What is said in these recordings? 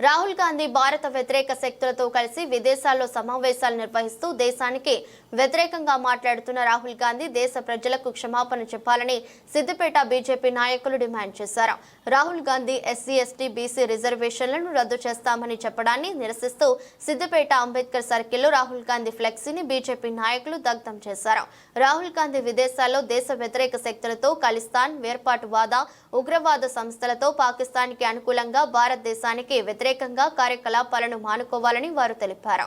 రాహుల్ గాంధీ భారత వ్యతిరేక శక్తులతో కలిసి విదేశాల్లో సమావేశాలు నిర్వహిస్తూ దేశానికి వ్యతిరేకంగా మాట్లాడుతున్న రాహుల్ గాంధీ దేశ ప్రజలకు క్షమాపణ చెప్పాలని సిద్దిపేట బీజేపీ నాయకులు డిమాండ్ చేశారు. Rahul Gandhi SC ST BC రిజర్వేషన్లను రద్దు చేస్తామని చెప్పడాన్ని నిరసిస్తూ సిద్దిపేట అంబేద్కర్ సర్కిల్లో రాహుల్ గాంధీ ఫ్లెక్సీని బీజేపీ నాయకులు దగ్ధం చేశారు. రాహుల్ గాంధీ విదేశాల్లో దేశ వ్యతిరేక శక్తులతో ఖలిస్తాన్ వేర్పాటువాద ఉగ్రవాద సంస్థలతో పాకిస్తాన్కి అనుకూలంగా భారతదేశానికి వ్యతిరేకంగా కార్యకలాపాలను మానుకోవాలని వారు తెలిపారు.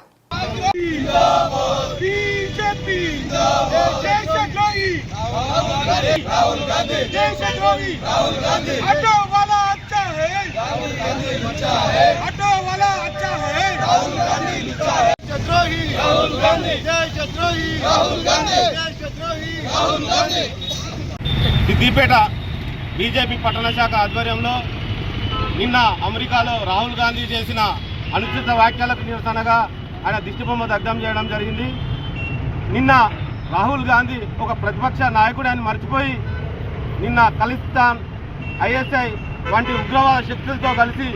సిద్దిపేట బీజేపీ పట్టణ శాఖ ఆధ్వర్యంలో నిన్న అమెరికాలో రాహుల్ గాంధీ చేసిన అనుచిత వ్యాఖ్యలకు నిరసనగా ఆయన దిష్టిబొమ్మ దగ్ధం చేయడం జరిగింది. నిన్న రాహుల్ గాంధీ ఒక ప్రతిపక్ష నాయకుడు అని మర్చిపోయి నిన్న ఖలిస్తాన్ ఐఎస్ఐ వంటి ఉగ్రవాద శక్తులతో కలిసి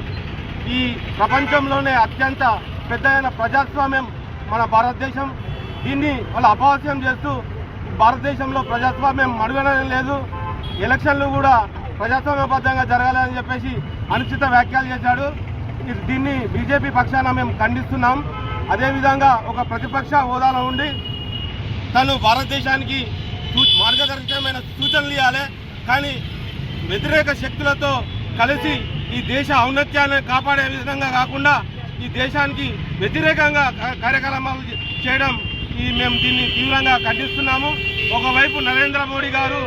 ఈ ప్రపంచంలోనే అత్యంత పెద్దదైన ప్రజాస్వామ్యం మన భారతదేశం. దీన్ని వాళ్ళు అపహాస్యం చేస్తూ భారతదేశంలో ప్రజాస్వామ్యం మడుగడం లేదు ఎలక్షన్లు కూడా ప్రజాస్వామ్యబద్ధంగా జరగాలని చెప్పేసి అనుచిత వ్యాఖ్యలు చేశాడు. దీన్ని బీజేపీ పక్షాన మేము ఖండిస్తున్నాం. అదేవిధంగా ఒక ప్రతిపక్ష హోదాలో ఉండి తను భారతదేశానికి మార్గదర్శకమైన సూచనలు ఇవ్వాలి. కానీ వ్యతిరేక శక్తులతో కలిసి ఈ దేశ ఔన్నత్యాన్ని కాపాడే విధంగా కాకుండా ఈ దేశానికి వ్యతిరేకంగా కార్యక్రమాలు చేయడం ఈ మేము దీన్ని తీవ్రంగా ఖండిస్తున్నాము. ఒకవైపు నరేంద్ర మోడీ గారు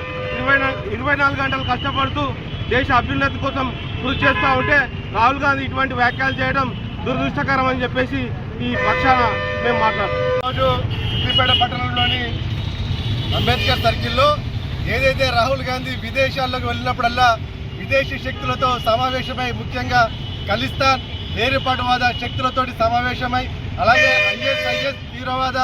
ఇరవై ఇరవై నాలుగు గంటలు కష్టపడుతూ దేశ అభ్యున్నతి కోసం కృషి చేస్తూ ఉంటే రాహుల్ గాంధీ ఇటువంటి వ్యాఖ్యలు చేయడం దురదృష్టకరం అని చెప్పేసి ఈ పక్షాన మేము మాట్లాడుతున్నాం. రోజు సిద్దిపేట పట్టణంలోని అంబేద్కర్ సర్కిల్లో ఏదైతే రాహుల్ గాంధీ విదేశాల్లోకి వెళ్ళినప్పుడల్లా విదేశీ శక్తులతో సమావేశమై ముఖ్యంగా ఖలిస్తాన్ వేరుపాటువాద శక్తులతోటి సమావేశమై అలాగే ఐఎస్ఐఎస్ తీవ్రవాద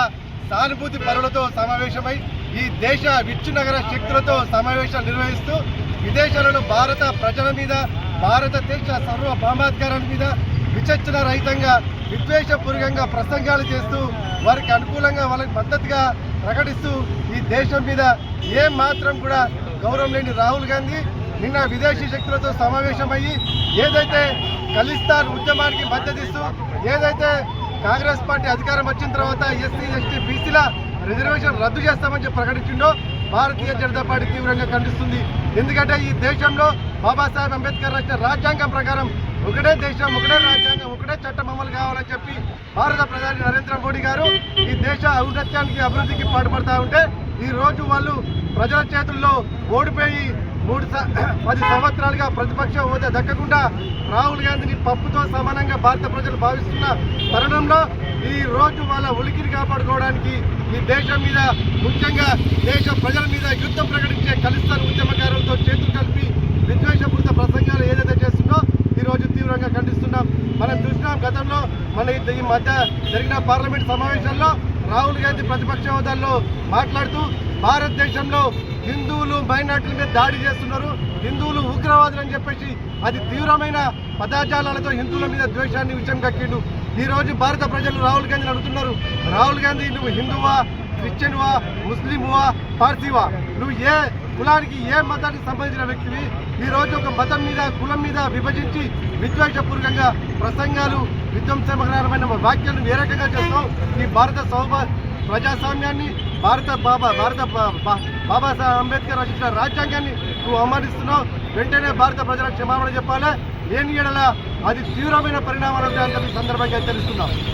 సానుభూతి పరులతో సమావేశమై ఈ దేశ విచ్చునగర శక్తులతో సమావేశాలు నిర్వహిస్తూ విదేశాలలో భారత ప్రజల మీద భారతదేశ సర్వభౌమాధికారాల మీద విచక్షణ రహితంగా విద్వేషపూర్వకంగా ప్రసంగాలు చేస్తూ వారికి అనుకూలంగా వాళ్ళకి మద్దతుగా ప్రకటిస్తూ ఈ దేశం మీద ఏం మాత్రం కూడా గౌరవం లేని రాహుల్ గాంధీ నిన్న విదేశీ శక్తులతో సమావేశమయ్యి ఏదైతే ఖలిస్తాన్ ఉద్యమానికి మద్దతిస్తూ ఏదైతే కాంగ్రెస్ పార్టీ అధికారం వచ్చిన తర్వాత ఎస్సీ ఎస్టీ బీసీల రిజర్వేషన్ రద్దు చేస్తామని చెప్పి ప్రకటించిండో భారతీయ జనతా పార్టీ తీవ్రంగా ఖండిస్తుంది. ఎందుకంటే ఈ దేశంలో బాబాసాహెబ్ అంబేద్కర్ రాసిన రాజ్యాంగం ప్రకారం ఒకటే దేశం ఒకటే రాజ్యాంగం ఒకటే చట్టం అమలు కావాలని చెప్పి భారత ప్రధాని నరేంద్ర మోడీ గారు ఈ దేశ ఔన్నత్యానికి అభివృద్ధికి పాటుపడతా ఉంటే ఈ రోజు వాళ్ళు ప్రజల చేతుల్లో ఓడిపోయి మూడు పది సంవత్సరాలుగా ప్రతిపక్ష హోదా దక్కకుండా రాహుల్ గాంధీని పప్పుతో సమానంగా భారత ప్రజలు భావిస్తున్న తరుణంలో ఈ రోజు వాళ్ళ ఉలికిని కాపాడుకోవడానికి ఈ దేశం మీద ముఖ్యంగా దేశ ప్రజల మీద యుద్ధం ప్రకటించే ఖలిస్తాన్ ఉద్యమకారులతో చేతులు కలిపి విద్వేషపూరిత ప్రసంగాలు ఏదైతే చేస్తుందో ఈరోజు తీవ్రంగా ఖండిస్తున్నాం. మనం చూసినాం గతంలో మన ఈ- ఈ మధ్య జరిగిన పార్లమెంట్ సమావేశంలో రాహుల్ గాంధీ ప్రతిపక్ష హోదాల్లో మాట్లాడుతూ భారతదేశంలో హిందువులు మైనార్టీల మీద దాడి చేస్తున్నారు. హిందువులు ఉగ్రవాదులు అని చెప్పేసి అది తీవ్రమైన పదాజాలాలతో హిందువుల మీద ద్వేషాన్ని విషయం కక్కిండు. ఈ రోజు భారత ప్రజలు రాహుల్ గాంధీని అడుగుతున్నారు. రాహుల్ గాంధీ నువ్వు హిందువా క్రిస్టియన్వా ముస్లింవా పార్సీవా? నువ్వు ఏ కులానికి ఏ మతానికి సంబంధించిన వ్యక్తివి? ఈ రోజు ఒక మతం మీద కులం మీద విభజించి విద్వేషపూర్వకంగా ప్రసంగాలు విధ్వంసకరమైన వ్యాఖ్యలను ఏ రకంగా చేస్తావు? ఈ భారత సౌభ ప్రజాస్వామ్యాన్ని భారత బాబా భారత బాబాసాహెబ్ అంబేద్కర్ రచించిన రాజ్యాంగాన్ని నువ్వు అవమానిస్తున్నావు. వెంటనే భారత ప్రజలకు క్షమాపణ చెప్పాలి? లేని ఎడల అది తీవ్రమైన పరిణామాలు ఉంటాయని సందర్భంగా హెచ్చరిస్తున్నాం.